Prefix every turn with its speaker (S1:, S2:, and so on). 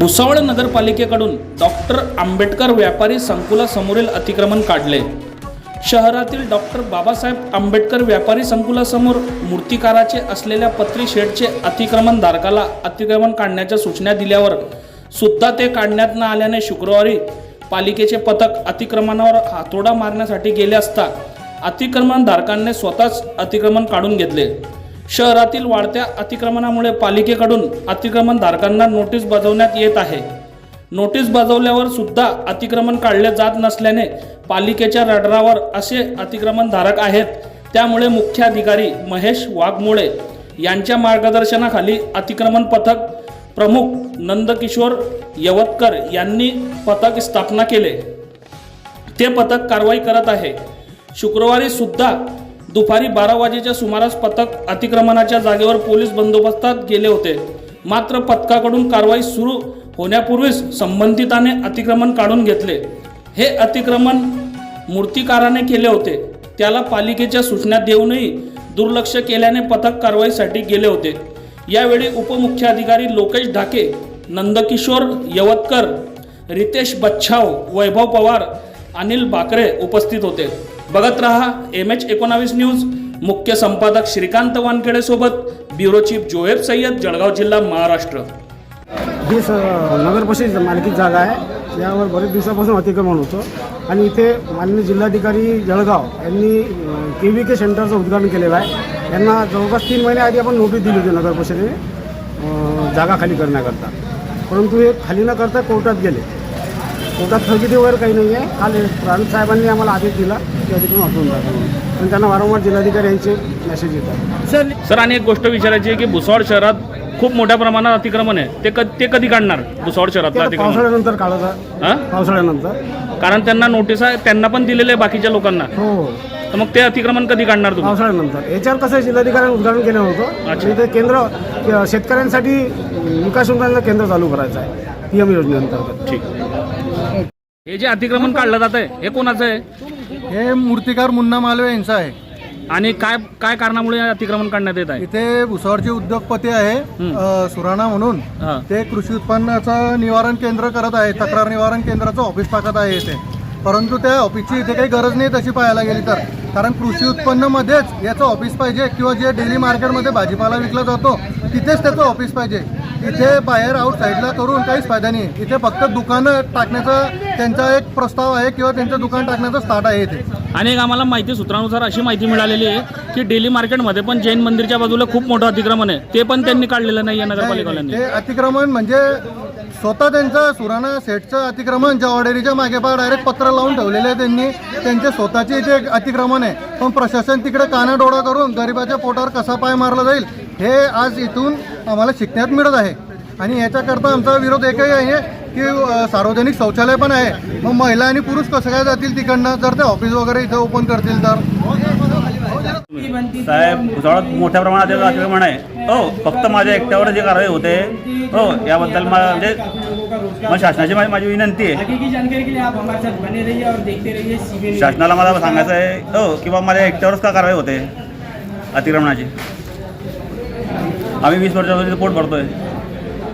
S1: भुसावळ नगरपालिकेकडून डॉक्टर आंबेडकर व्यापारी संकुलासमोरील अतिक्रमण काढले. शहरातील डॉक्टर बाबासाहेब आंबेडकर व्यापारी संकुलासमोर मूर्तिकाराचे असलेल्या पत्री शेडचे अतिक्रमण धारकाला अतिक्रमण काढण्याच्या सूचना दिल्यावर सुद्धा ते काढण्यात न आल्याने शुक्रवारी पालिकेचे पथक अतिक्रमणावर हातोडा मारण्यासाठी गेले असता अतिक्रमण धारकांनी स्वतःच अतिक्रमण काढून घेतले. शहरातील वाढत्या अतिक्रमणामुळे पालिकेकडून अतिक्रमणधारकांना नोटीस बजावण्यात येत आहे. नोटीस बजावल्यावर सुद्धा अतिक्रमण काढले जात नसल्याने पालिकेच्या रडरावर असे अतिक्रमणधारक आहेत. त्यामुळे मुख्याधिकारी महेश वाघमोळे यांच्या मार्गदर्शनाखाली अतिक्रमण पथक प्रमुख नंदकिशोर यवतकर यांनी पथक स्थापना केले. ते पथक कारवाई करत आहे. शुक्रवारी सुद्धा दुपारी बारा वाजेच्या सुमारास पथक अतिक्रमणाच्या जागेवर पोलीस बंदोबस्तात गेले होते. मात्र पथकाकडून कारवाई सुरू होण्यापूर्वीच संबंधिताने अतिक्रमण काढून घेतले. हे अतिक्रमण मूर्तिकाराने केले होते. त्याला पालिकेच्या सूचना देऊनही दुर्लक्ष केल्याने पथक कारवाईसाठी गेले होते. यावेळी उपमुख्याधिकारी लोकेश ढाके नंदकिशोर यवतकर रितेश बच्छाव वैभव पवार अनिल बाकरे उपस्थित होते. बघत रहा एम एच एकोणावीस न्यूज. मुख्य संपादक श्रीकांत वानखेडे सोबत ब्युरो चीफ जोहेब सय्यद जळगाव जिल्हा महाराष्ट्र.
S2: ही स नगर परिषद मालकीत जागा आहे. यावर बरेच दिवसापासून अतिक्रमण होतं. आणि इथे माननीय जिल्हाधिकारी जळगाव यांनी के व्ही के सेंटरचं उद्घाटन केलेलं आहे. यांना जवळपास तीन महिने आधी आपण नोटीस दिली होती नगर परिषदेने जागा खाली करण्याकरता. परंतु हे खाली न करता कोर्टात गेले. कोर्टात स्थगिती वगैरे काही नाही आहे. काल प्रांत साहेबांनी आम्हाला आदेश दिला की अतिक्रमण हटवून टाका. पण त्यांना वारंवार जिल्हाधिकारी यांचे मेसेज येतात.
S1: सर आणि एक गोष्ट विचारायची आहे की भुसावळ शहरात खूप मोठ्या प्रमाणात अतिक्रमण आहे. ते कधी ते कधी काढणार भुसावळ
S2: ते
S1: शहरातलं
S2: आता
S1: अतिक्रमण?
S2: पावसाळ्यानंतर काढायचं.
S1: हा?
S2: पावसाळ्यानंतर.
S1: कारण त्यांना नोटीस आहे त्यांना पण दिलेले आहे बाकीच्या लोकांना.
S2: हो. हो
S1: तर मग ते अतिक्रमण कधी काढणार तुम्ही?
S2: पावसाळ्यानंतर. याच्यावर कसं आहे, जिल्हाधिकाऱ्यांनी उद्घाटन केलं होतं.
S1: अच्छा.
S2: आणि ते केंद्र के- शेतकऱ्यांसाठी विकास केंद्र चालू करायचं आहे. पी एम योजनेअंतर्गत.
S1: ठीक. हे जे अतिक्रमण काढलं जात आहे हे कोणाचं आहे?
S3: हे मूर्तिकार मुन्ना मालवे यांचं आहे.
S1: आणि काय काय कारणामुळे हे अतिक्रमण काढण्यात येत आहे?
S3: इथे भुसावळचे उद्योगपती आहे अ, सुराणा म्हणून.
S1: हा.
S3: ते कृषी उत्पन्नाचं निवारण केंद्र करत आहे तक्रार निवारण केंद्राचं ऑफिस टाकत आहे इथे. परंतु त्या ऑफिसची इथे काही गरज नाही तशी पाहायला गेली तर. कारण कृषी उत्पन्नमध्येच याचं ऑफिस पाहिजे किंवा जे डेली मार्केटमध्ये भाजीपाला विकला जातो तिथेच त्याचं ऑफिस पाहिजे. इथे बाहेर आउट साईडला करून काहीच फायदा नाही. इथे फक्त दुकानं टाकण्याचा त्यांचा एक प्रस्ताव आहे किंवा त्यांचं दुकान टाकण्याचं स्टार्ट आहे इथे.
S1: आणि एक आम्हाला माहिती सूत्रानुसार अशी माहिती मिळालेली आहे की डेली मार्केटमध्ये पण जैन मंदिरच्या बाजूला खूप मोठं अतिक्रमण आहे. ते पण त्यांनी काढलेलं नाही आहे नगरपालिकावाल्यांनी.
S3: ते अतिक्रमण म्हणजे स्वतः त्यांचं सुराणा सेटचं अतिक्रमण जवाडेरीच्या मागे पा डायरेक्ट पत्र लावून ठेवलेलं आहे त्यांनी. त्यांचे स्वतःचे इथे एक अतिक्रमण आहे. पण प्रशासन तिकडे कानाडोळा करून गरिबाच्या पोटावर कसा पाय मारला जाईल हे आज इथून आम्हाला शिकण्यात मिळत आहे. आणि याच्याकरता आमचा विरोध एकही आहे की सार्वजनिक शौचालय पण आहे. मग महिला आणि पुरुष कसं काय जातील तिकडनं? जर ते ऑफिस वगैरे इथे ओपन करतील तर?
S4: साहेब भुसावळात मोठ्या प्रमाणात याचं अतिक्रमण आहे हो फक्त माझ्या एकट्यावर जे कारवाई होते हो याबद्दल मला म्हणजे मग शासनाची माझी माझी विनंती आहे.
S5: हकीकी जानकारी के लिए आप हमारे साथ बने रहिए और देखते रहिए सीबीएन
S4: शासनाला मला सांगायचं आहे हो किंवा माझ्या एकट्यावरच का कारवाई होते? अतिक्रमणाची. आम्ही वीस वर्षापासून पोट भरतोय.